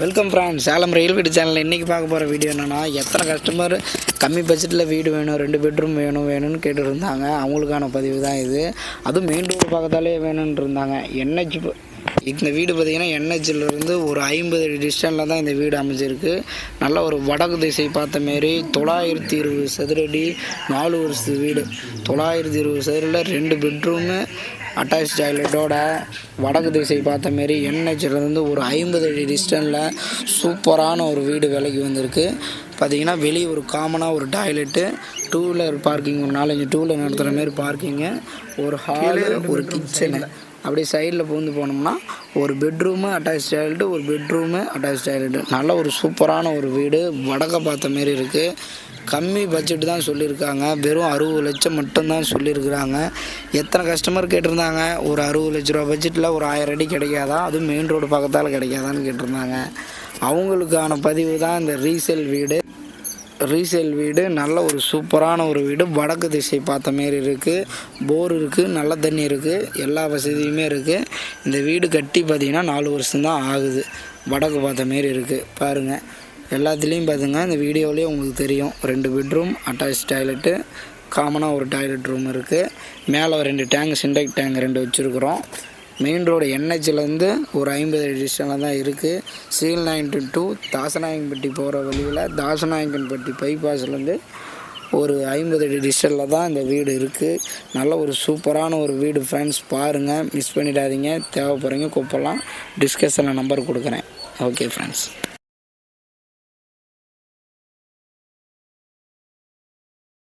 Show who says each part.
Speaker 1: Welcome friends Salem ரயில் வீடு சேனலில் இன்றைக்கி பார்க்க போகிற வீடியோ என்னென்னா எத்தனை கஸ்டமர் கம்மி பட்ஜெட்டில் வீடு வேணும் ரெண்டு பெட்ரூம் வேணும் வேணும்னு கேட்டுருந்தாங்க இருந்தாங்க. அவங்களுக்கான பதிவு தான் இது. அதுவும் மெயின் ரோடு பக்கத்தாலே வேணும்னு இருந்தாங்க. என்ஹெச் இந்த வீடு பார்த்திங்கன்னா என்ஹெச்சிலேருந்து ஒரு ஐம்பது அடி டிஸ்டன்ஸில் தான் இந்த வீடு அமைஞ்சிருக்கு. நல்ல ஒரு வடக்கு திசை பார்த்த மாரி தொள்ளாயிரத்தி இருபது சதுரடி நாலு வருஷத்து வீடு. தொள்ளாயிரத்தி இருபது சதுரில் ரெண்டு பெட்ரூமு அட்டாச் டாய்லெட்டோட வடக்கு திசை பார்த்த மாரி என்ஹெச்லேருந்து ஒரு ஐம்பது அடி டிஸ்டன்ஸில் சூப்பரான ஒரு வீடு விலைக்கு வந்திருக்கு. பார்த்தீங்கன்னா வெளியே ஒரு காமனாக ஒரு டாய்லெட்டு டூ வீலர் பார்க்கிங் ஒரு நாலஞ்சு டூ வீலர் நடத்துகிற மாரி பார்க்கிங்கு ஒரு ஹாலு ஒரு கிச்சனு அப்படியே சைடில் பூந்து போனோம்னா ஒரு பெட்ரூமு அட்டாச் டாய்லெட்டு ஒரு பெட்ரூமு அட்டாச் டாய்லெட்டு நல்ல ஒரு சூப்பரான ஒரு வீடு. வடக்க பார்த்த மாரி இருக்குது கம்மி பட்ஜெட் தான் சொல்லியிருக்காங்க. வெறும் அறுபது லட்சம் மட்டும்தான் சொல்லியிருக்கிறாங்க. எத்தனை கஸ்டமர் கேட்டிருந்தாங்க? ஒரு அறுபது லட்ச ரூபா பட்ஜெட்டில் ஒரு ஆயிரம் அடி கிடைக்காதா? அதுவும் மெயின் ரோடு பக்கத்தால் கிடைக்காதான்னு கேட்டிருந்தாங்க. அவங்களுக்கான பதிவு தான் இந்த ரீசேல் வீடு. ரீசேல் வீடு நல்ல ஒரு சூப்பரான ஒரு வீடு. வடக்கு திசை பார்த்த மாரி இருக்குது போர் இருக்குது நல்ல தண்ணி இருக்குது எல்லா வசதியுமே இருக்குது இந்த வீடு கட்டி பார்த்திங்கன்னா நாலு வருஷம்தான் ஆகுது. வடக்கு பார்த்த மாரி இருக்குது பாருங்கள் எல்லாத்துலேயும் பார்த்துங்க இந்த வீடியோவிலேயே உங்களுக்கு தெரியும். ரெண்டு பெட்ரூம் அட்டாச் டாய்லெட்டு காமனாக ஒரு டாய்லெட் ரூம் இருக்குது மேலே ரெண்டு டேங்க் சிண்டெக் டேங்க் ரெண்டு வச்சுருக்குறோம். மெயின் ரோடு என்ஹெச்லேருந்து ஒரு ஐம்பது அடி டிஸ்டனில் தான் இருக்குது சீல் நைன்டி டூ தாசநாயக்கன்பட்டி போகிற வழியில் தாசநாயகன்பட்டி பைபாஸ்லேருந்து ஒரு ஐம்பது அடி டிஸ்டனில் தான் இந்த வீடு இருக்குது நல்ல ஒரு சூப்பரான ஒரு வீடு ஃப்ரெண்ட்ஸ் பாருங்கள் மிஸ் பண்ணிடாதீங்க. தேவைப்படுறீங்க கூப்பிடலாம். டிஸ்கஷனில் நம்பர் கொடுக்குறேன். Okay friends